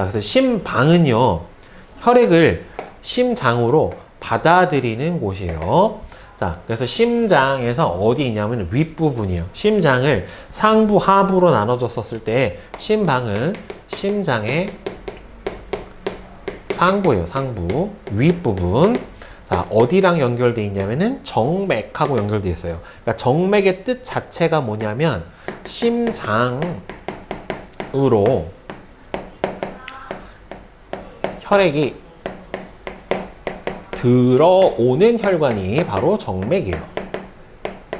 자, 그래서 심방은요, 혈액을 심장으로 받아들이는 곳이에요. 자, 그래서 심장에서 어디 있냐면 윗부분이에요. 심장을 상부, 하부로 나눠줬었을 때 심방은 심장의 상부예요, 상부. 윗부분. 자, 어디랑 연결돼 있냐면은 정맥하고 연결돼 있어요. 그러니까 정맥의 뜻 자체가 뭐냐면 심장으로 혈액이 들어오는 혈관이 바로 정맥이에요.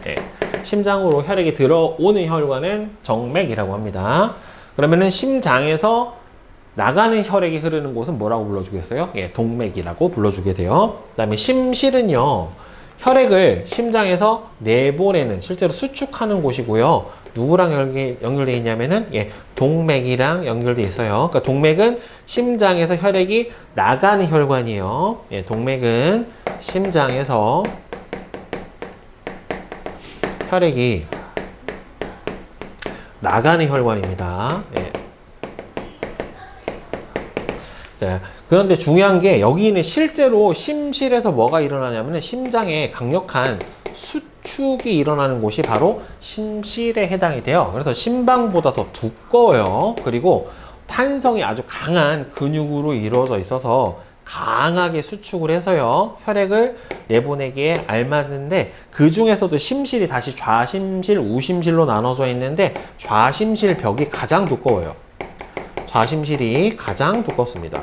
네. 심장으로 혈액이 들어오는 혈관은 정맥이라고 합니다. 그러면은 심장에서 나가는 혈액이 흐르는 곳은 뭐라고 불러주겠어요? 예, 동맥이라고 불러주게 돼요. 그 다음에 심실은요, 혈액을 심장에서 내보내는, 실제로 수축하는 곳이고요. 누구랑 연결, 연결되어 있냐면은, 예, 동맥이랑 연결되어 있어요. 그러니까 동맥은 심장에서 혈액이 나가는 혈관이에요. 예, 동맥은 심장에서 혈액이 나가는 혈관입니다. 예. 자, 그런데 중요한 게 여기는 실제로 심실에서 뭐가 일어나냐면 심장에 강력한 수축이 일어나는 곳이 바로 심실에 해당이 돼요. 그래서 심방보다 더 두꺼워요. 그리고 탄성이 아주 강한 근육으로 이루어져 있어서 강하게 수축을 해서요. 혈액을 내보내기에 알맞는데 그 중에서도 심실이 다시 좌심실, 우심실로 나눠져 있는데 좌심실 벽이 가장 두꺼워요. 좌심실이 가장 두껍습니다.